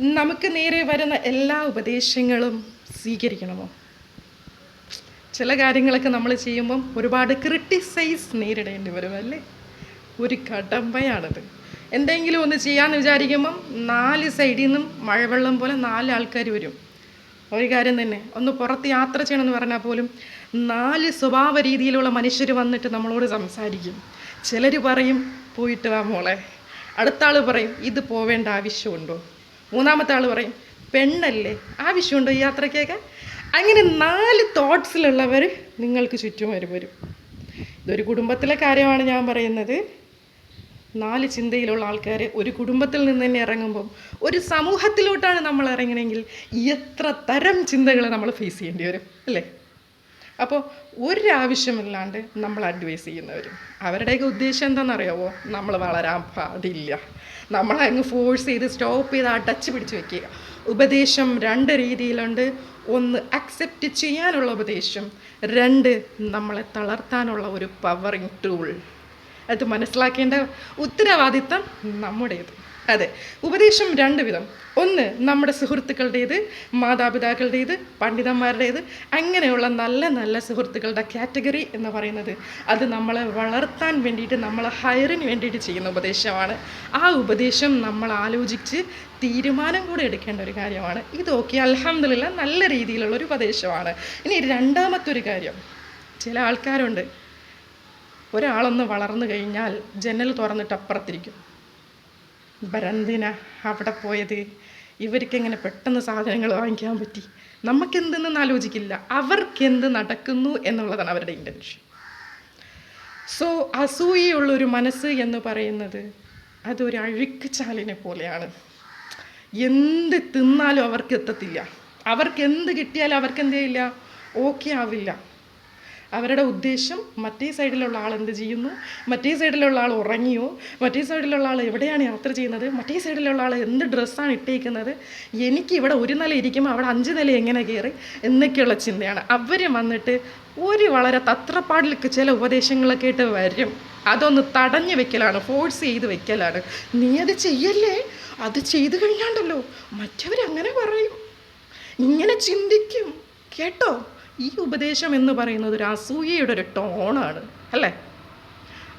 നമുക്ക് നേരെ വരുന്ന എല്ലാ ഉപദേശങ്ങളും സ്വീകരിക്കണമോ? ചില കാര്യങ്ങളൊക്കെ നമ്മൾ ചെയ്യുമ്പം ഒരുപാട് ക്രിട്ടിസൈസ് നേരിടേണ്ടി വരും അല്ലേ? ഒരു കടമ്പയാണത് എന്തെങ്കിലും ഒന്ന് ചെയ്യാമെന്ന് വിചാരിക്കുമ്പം നാല് സൈഡിൽ നിന്നും മഴവെള്ളം പോലെ നാല് ആൾക്കാർ വരും. ഒരു കാര്യം തന്നെ ഒന്ന് പുറത്ത് യാത്ര ചെയ്യണമെന്ന് പറഞ്ഞാൽ പോലും നാല് സ്വഭാവ രീതിയിലുള്ള മനുഷ്യർ വന്നിട്ട് നമ്മളോട് സംസാരിക്കും. ചിലർ പറയും പോയിട്ട് വാ മോളെ. അടുത്ത ആൾ പറയും ഇത് പോവേണ്ട ആവശ്യമുണ്ടോ? മൂന്നാമത്തെ ആൾ പറയും പെണ്ണല്ലേ? ആവശ്യമുണ്ടോ യാത്രയ്ക്കൊക്കെ? അങ്ങനെ നാല് തോട്ട്സിലുള്ളവർ നിങ്ങൾക്ക് ചുറ്റും വരും ഇതൊരു കുടുംബത്തിലെ കാര്യമാണ് ഞാൻ പറയുന്നത്. നാല് ചിന്തയിലുള്ള ആൾക്കാർ ഒരു കുടുംബത്തിൽ നിന്ന് തന്നെ ഇറങ്ങുമ്പം ഒരു സമൂഹത്തിലോട്ടാണ് നമ്മൾ ഇറങ്ങണമെങ്കിൽ എത്ര തരം ചിന്തകൾ നമ്മൾ ഫേസ് ചെയ്യേണ്ടി വരും അല്ലേ? അപ്പോൾ ഒരാവശ്യമില്ലാണ്ട് നമ്മൾ അഡ്വൈസ് ചെയ്യുന്നവരും. അവരുടെയൊക്കെ ഉദ്ദേശം എന്താണെന്നറിയാവോ നമ്മൾ വളരാൻ പാടില്ല. നമ്മൾ അങ്ങ് ഫോഴ്സ് ചെയ്ത് സ്റ്റോപ്പ് ചെയ്ത് ആ ടച്ച് പിടിച്ച് വെക്കുക. ഉപദേശം രണ്ട് രീതിയിലുണ്ട്. ഒന്ന് അക്സെപ്റ്റ് ചെയ്യാനുള്ള ഉപദേശം. രണ്ട് നമ്മളെ തളർത്താനുള്ള ഒരു പവറിങ് ടൂൾ അത് മനസ്സിലാക്കേണ്ട ഉത്തരവാദിത്തം നമ്മുടേത്. അതെ. ഉപദേശം രണ്ട് വിധം. ഒന്ന് നമ്മുടെ സുഹൃത്തുക്കളുടേത് മാതാപിതാക്കളുടേത് പണ്ഡിതന്മാരുടേത് അങ്ങനെയുള്ള നല്ല നല്ല സുഹൃത്തുക്കളുടെ കാറ്റഗറി എന്ന് പറയുന്നത് അത് നമ്മളെ വളർത്താൻ വേണ്ടിയിട്ട് നമ്മളെ ഹയറിന് വേണ്ടിയിട്ട് ചെയ്യുന്ന ഉപദേശമാണ്. ആ ഉപദേശം നമ്മൾ ആലോചിച്ച് തീരുമാനം കൂടെ എടുക്കേണ്ട ഒരു കാര്യമാണ്. ഇതൊക്കെ അലഹമില്ല നല്ല രീതിയിലുള്ള ഒരു ഉപദേശമാണ്. ഇനി രണ്ടാമത്തെ ഒരു കാര്യം. ചില ആൾക്കാരുണ്ട്. ഒരാളൊന്ന് വളർന്നു കഴിഞ്ഞാൽ ജനൽ തുറന്നിട്ട് അപ്പുറത്തിരിക്കും. ഭരന്തിന അവിടെ പോയത്. ഇവർക്ക് എങ്ങനെ പെട്ടെന്ന് സാധനങ്ങൾ വാങ്ങിക്കാൻ പറ്റി. നമുക്കെന്തെന്ന് ആലോചിക്കില്ല. അവർക്കെന്ത് നടക്കുന്നു എന്നുള്ളതാണ് അവരുടെ ഇന്റൻഷൻ സോ അസൂയയുള്ളൊരു മനസ്സ് എന്ന് പറയുന്നത് അതൊരു അഴുക്ക് ചാലിനെ പോലെയാണ്. എന്ത് തിന്നാലും അവർക്ക് എത്തത്തില്ല. അവർക്ക് എന്ത് കിട്ടിയാലും അവർക്ക് എന്ത് ചെയ്യില്ല ഓക്കെ ആവില്ല. അവരുടെ ഉദ്ദേശം മറ്റേ സൈഡിലുള്ള ആൾ എന്ത് ചെയ്യുന്നു? മറ്റേ സൈഡിലുള്ള ആൾ ഉറങ്ങിയോ? മറ്റേ സൈഡിലുള്ള ആൾ എവിടെയാണ് യാത്ര ചെയ്യുന്നത്? മറ്റേ സൈഡിലുള്ള ആൾ എന്ത് ഡ്രസ്സാണ് ഇട്ടേക്കുന്നത്? എനിക്ക് ഇവിടെ ഒരു നില ഇരിക്കുമ്പോൾ അവിടെ അഞ്ച് നില എങ്ങനെ കയറി? എന്നൊക്കെയുള്ള ചിന്തയാണ്. അവർ വന്നിട്ട് ഒരു വളരെ തത്രപ്പാടിലേക്ക് ചില ഉപദേശങ്ങളൊക്കെ ഇട്ട് വരും. അതൊന്ന് തടഞ്ഞു വെക്കലാണ് ഫോഴ്സ് ചെയ്ത് വെക്കലാണ്. നീ അത് ചെയ്യല്ലേ? അത് ചെയ്തു കഴിഞ്ഞാണ്ടല്ലോ. മറ്റവരങ്ങനെ പറയും. ഇങ്ങനെ ചിന്തിക്കും. കേട്ടോ? ഈ ഉപദേശം എന്ന് പറയുന്നത് ഒരു അസൂയയുടെ ഒരു ടോണാണ് അല്ലേ?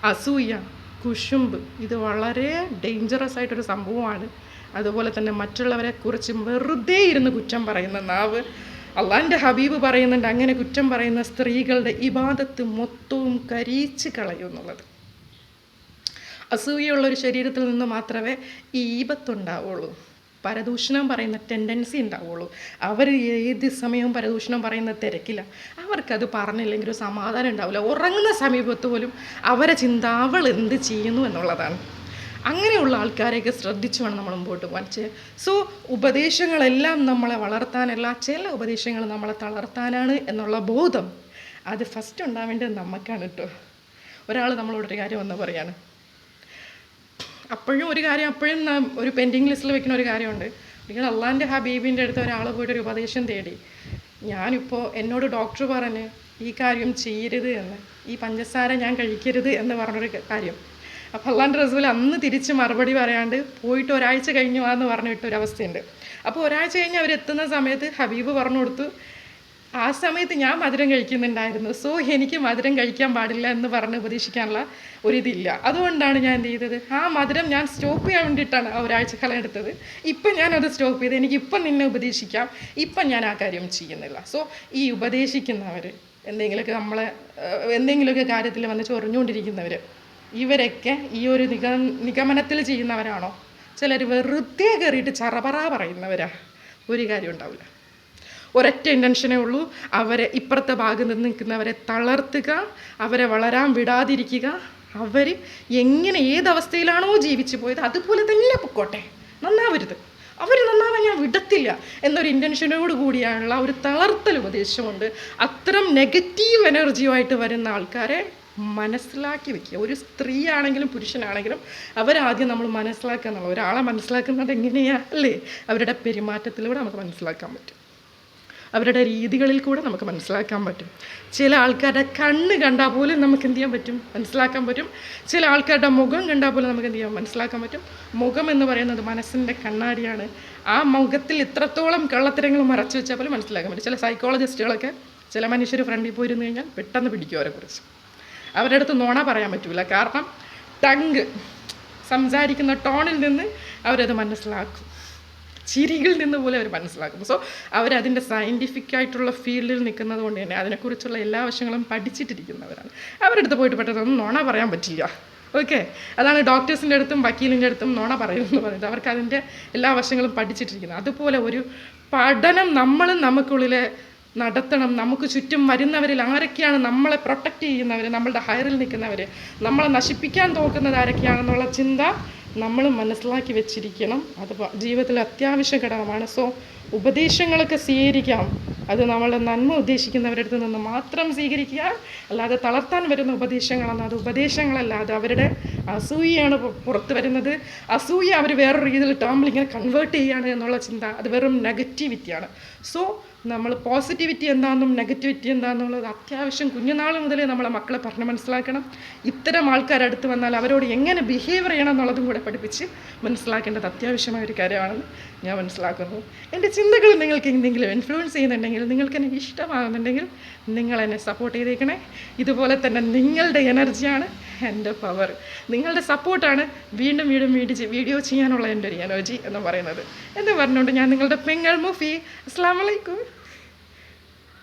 അസൂയ കുശുമ്പ് ഇത് വളരെ ഡേഞ്ചറസ് ആയിട്ടൊരു സംഭവമാണ്. അതുപോലെ തന്നെ മറ്റുള്ളവരെ കുറിച്ച് വെറുതെ ഇരുന്ന് കുറ്റം പറയുന്ന നാവ്. അള്ളാന്റെ ഹബീബ് പറയുന്നുണ്ട് അങ്ങനെ കുറ്റം പറയുന്ന സ്ത്രീകളുടെ ഇബാദത്ത് മൊത്തവും കരീച്ച് കളയും എന്നുള്ളത്. അസൂയുള്ള ഒരു ശരീരത്തിൽ നിന്ന് മാത്രമേ ഈ ഈപത്തുണ്ടാവുള്ളൂ പരദൂഷണം പറയുന്ന ടെൻഡൻസി ഉണ്ടാവുള്ളൂ. അവർ ഏത് സമയവും പരദൂഷണം പറയുന്ന തിരക്കില്ല അവർക്കത് പറഞ്ഞില്ലെങ്കിൽ ഒരു സമാധാനം ഉണ്ടാവില്ല. ഉറങ്ങുന്ന സമീപത്ത് പോലും അവരെ ചിന്ത അവൾ എന്ത് ചെയ്യുന്നു എന്നുള്ളതാണ്. അങ്ങനെയുള്ള ആൾക്കാരെയൊക്കെ ശ്രദ്ധിച്ചു വേണം നമ്മൾ മുമ്പോട്ട് പോകാൻ. സോ ഉപദേശങ്ങളെല്ലാം നമ്മളെ വളർത്താനല്ല ചില ഉപദേശങ്ങൾ നമ്മളെ തളർത്താനാണ് എന്നുള്ള ബോധം. അത് ഫസ്റ്റ് ഉണ്ടാവേണ്ടത് നമുക്കാണ് കേട്ടോ ഒരാൾ നമ്മളോടൊരു കാര്യം വന്ന് പറയാണ്. അപ്പോഴും ഒരു കാര്യം അപ്പോഴും ഒരു പെൻഡിങ് ലിസ്റ്റിൽ വെക്കുന്ന ഒരു കാര്യമുണ്ട്. നിങ്ങൾ അള്ളാന്റെ ഹബീബിന്റെ അടുത്ത് ഒരാൾ പോയിട്ട് ഒരു ഉപദേശം തേടി. ഞാനിപ്പോൾ എന്നോട് ഡോക്ടർ പറഞ്ഞ് ഈ കാര്യം ചെയ്യരുത് എന്ന് ഈ പഞ്ചസാര ഞാൻ കഴിക്കരുത് എന്ന് പറഞ്ഞൊരു കാര്യം. അപ്പോൾ അള്ളാന്റെ റസൂൽ അന്ന് തിരിച്ച് മറുപടി പറയാണ്ട് പോയിട്ട് ഒരാഴ്ച കഴിഞ്ഞു എന്ന് പറഞ്ഞിട്ടൊരവസ്ഥയുണ്ട് അപ്പോൾ ഒരാഴ്ച കഴിഞ്ഞ് അവരെത്തുന്ന സമയത്ത് ഹബീബ് പറഞ്ഞു കൊടുത്തു ആ സമയത്ത് ഞാൻ മധുരം കഴിക്കുന്നുണ്ടായിരുന്നു. സോ എനിക്ക് മധുരം കഴിക്കാൻ പാടില്ല എന്ന് പറഞ്ഞ് ഉപദേശിക്കാനുള്ള ഒരിതില്ല അതുകൊണ്ടാണ് ഞാൻ എന്ത് ചെയ്തത്? ആ മധുരം ഞാൻ സ്റ്റോപ്പ് ചെയ്യാൻ വേണ്ടിയിട്ടാണ് ആ ഒരാഴ്ച കല എടുത്തത്. ഇപ്പം ഞാനത് സ്റ്റോപ്പ് ചെയ്ത് എനിക്ക് ഇപ്പം നിന്നെ ഉപദേശിക്കാം. ഇപ്പം ഞാൻ ആ കാര്യം ചെയ്യുന്നില്ല. സോ ഈ ഉപദേശിക്കുന്നവർ എന്തെങ്കിലുമൊക്കെ നമ്മളെ എന്തെങ്കിലുമൊക്കെ കാര്യത്തിൽ വന്ന് ചൊറിഞ്ഞുകൊണ്ടിരിക്കുന്നവർ ഇവരൊക്കെ ഈ ഒരു നിഗ നിഗമനത്തിൽ ചെയ്യുന്നവരാണോ? ചിലർ വെറുതെ കയറിയിട്ട് ചറപറ പറയുന്നവരാ. ഒരു കാര്യം ഉണ്ടാവില്ല. ഒരൊറ്റ ഇന്റൻഷനേ ഉള്ളൂ. അവരെ ഇപ്പുറത്തെ ഭാഗത്ത് നിന്ന് നിൽക്കുന്നവരെ തളർത്തുക അവരെ വളരാൻ വിടാതിരിക്കുക. അവർ എങ്ങനെ ഏതവസ്ഥയിലാണോ ജീവിച്ചു പോയത് അതുപോലെ തന്നെ പൊക്കോട്ടെ. നന്നാവരുത്. അവർ നന്നാവാൻ ഞാൻ വിടത്തില്ല എന്നൊരു ഇന്റൻഷനോട് കൂടിയാണുള്ള ഒരു തളർത്തൽ ഉപദേശമുണ്ട്. അത്തരം നെഗറ്റീവ് എനർജിയുമായിട്ട് വരുന്ന ആൾക്കാരെ മനസ്സിലാക്കി വെക്കുക. ഒരു സ്ത്രീ ആണെങ്കിലും പുരുഷനാണെങ്കിലും അവരാദ്യം നമ്മൾ മനസ്സിലാക്കുക എന്നുള്ളത് ഒരാളെ മനസ്സിലാക്കുന്നത് എങ്ങനെയാ അല്ലേ? അവരുടെ പെരുമാറ്റത്തിലൂടെ നമുക്ക് മനസ്സിലാക്കാൻ പറ്റും. അവരുടെ രീതികളിൽ കൂടെ നമുക്ക് മനസ്സിലാക്കാൻ പറ്റും. ചില ആൾക്കാരുടെ കണ്ണ് കണ്ടാൽ പോലും നമുക്ക് എന്ത് ചെയ്യാൻ പറ്റും? മനസ്സിലാക്കാൻ പറ്റും. ചില ആൾക്കാരുടെ മുഖം കണ്ടാൽ പോലും നമുക്ക് എന്ത് ചെയ്യാം മനസ്സിലാക്കാൻ പറ്റും? മുഖം എന്ന് പറയുന്നത് മനസ്സിന്റെ കണ്ണാടിയാണ്. ആ മുഖത്തിൽ ഇത്രത്തോളം കള്ളത്തരങ്ങൾ മറച്ചു വെച്ചാൽ പോലും മനസ്സിലാക്കാൻ പറ്റും. ചില സൈക്കോളജിസ്റ്റുകളൊക്കെ ചില മനുഷ്യർ ഫ്രണ്ടിൽ പോയിരുന്നു കഴിഞ്ഞാൽ പെട്ടെന്ന് പിടിക്കും അവരെക്കുറിച്ച്. അവരുടെ അടുത്ത് നോണ പറയാൻ പറ്റില്ല കാരണം ടങ്ക് സംസാരിക്കുന്ന ടോണിൽ നിന്ന് അവരത് മനസ്സിലാക്കും. ചിരികളിൽ നിന്ന് പോലെ അവർ മനസ്സിലാക്കും സോ അവരതിന്റെ സയന്റിഫിക് ആയിട്ടുള്ള ഫീൽഡിൽ നിൽക്കുന്നത് കൊണ്ട് തന്നെ അതിനെക്കുറിച്ചുള്ള എല്ലാ വശങ്ങളും പഠിച്ചിട്ടിരിക്കുന്നവരാണ്. അവരുടെ അടുത്ത് പോയിട്ട് പെട്ടെന്ന് നോണ പറയാൻ പറ്റില്ല. ഓക്കെ അതാണ് ഡോക്ടേഴ്സിന്റെ അടുത്തും വക്കീലിന്റെ അടുത്തും നുണ പറയുമെന്ന് പറയുന്നത്. അവർക്ക് അതിന്റെ എല്ലാ വശങ്ങളും പഠിച്ചിട്ടിരിക്കുന്നത്. അതുപോലെ ഒരു പഠനം നമ്മൾ നമുക്കുള്ളിലെ നടത്തണം. നമുക്ക് ചുറ്റും വരുന്നവരിൽ ആരൊക്കെയാണ് നമ്മളെ പ്രൊട്ടക്റ്റ് ചെയ്യുന്നവർ നമ്മളുടെ ഹയറിൽ നിൽക്കുന്നവർ നമ്മളെ നശിപ്പിക്കാൻ നോക്കുന്നത് ആരൊക്കെയാണെന്നുള്ള ചിന്ത നമ്മൾ മനസ്സിലാക്കി വെച്ചിരിക്കണം. അത് ജീവിതത്തിൽ അത്യാവശ്യ ഘടകമാണ്. സോ ഉപദേശങ്ങളൊക്കെ സ്വീകരിക്കാം. അത് നമ്മളുടെ നന്മ ഉദ്ദേശിക്കുന്നവരുടെ അടുത്ത് നിന്ന് മാത്രം സ്വീകരിക്കുക. അല്ലാതെ തളർത്താൻ വരുന്ന ഉപദേശങ്ങളാണ് അത് ഉപദേശങ്ങളല്ലാതെ അവരുടെ അസൂയയാണ് പുറത്ത് വരുന്നത്. അസൂയ അവർ വേറൊരു രീതിയിൽ ടേമിൽ ഇങ്ങനെ കൺവേർട്ട് ചെയ്യുകയാണ് എന്നുള്ള ചിന്ത. അത് വെറും നെഗറ്റിവിറ്റിയാണ് സോ നമ്മൾ പോസിറ്റിവിറ്റി എന്താണെന്നും നെഗറ്റിവിറ്റി എന്താണെന്നുള്ളത് അത്യാവശ്യം കുഞ്ഞുനാൾ മുതലേ നമ്മളെ മക്കളെ പറഞ്ഞ് മനസ്സിലാക്കണം. ഇത്തരം ആൾക്കാരടുത്ത് വന്നാൽ അവരോട് എങ്ങനെ ബിഹേവ് ചെയ്യണം എന്നുള്ളതും കൂടെ പഠിപ്പിച്ച് മനസ്സിലാക്കേണ്ടത് അത്യാവശ്യമായ ഒരു കാര്യമാണെന്ന് ഞാൻ മനസ്സിലാക്കുന്നു. എന്റെ ചിന്തകൾ നിങ്ങൾക്ക് എന്തെങ്കിലും ഇൻഫ്ലുവൻസ് ചെയ്യുന്നുണ്ടെങ്കിൽ നിങ്ങൾക്ക് എന്നെ ഇഷ്ടമാകുന്നുണ്ടെങ്കിൽ നിങ്ങൾ എന്നെ സപ്പോർട്ട് ചെയ്തേക്കണേ. ഇതുപോലെ തന്നെ നിങ്ങളുടെ എനർജിയാണ് എന്റെ പവർ. നിങ്ങളുടെ സപ്പോർട്ടാണ് വീണ്ടും വീണ്ടും വീഡിയോ വീഡിയോ ചെയ്യാനുള്ള എന്റെ ഒരു എനർജി എന്ന് പറയുന്നത്. എന്ന് പറഞ്ഞുകൊണ്ട് ഞാൻ നിങ്ങളുടെ പെങ്ങൾ മുഫി. അസ്സാം വലൈക്കും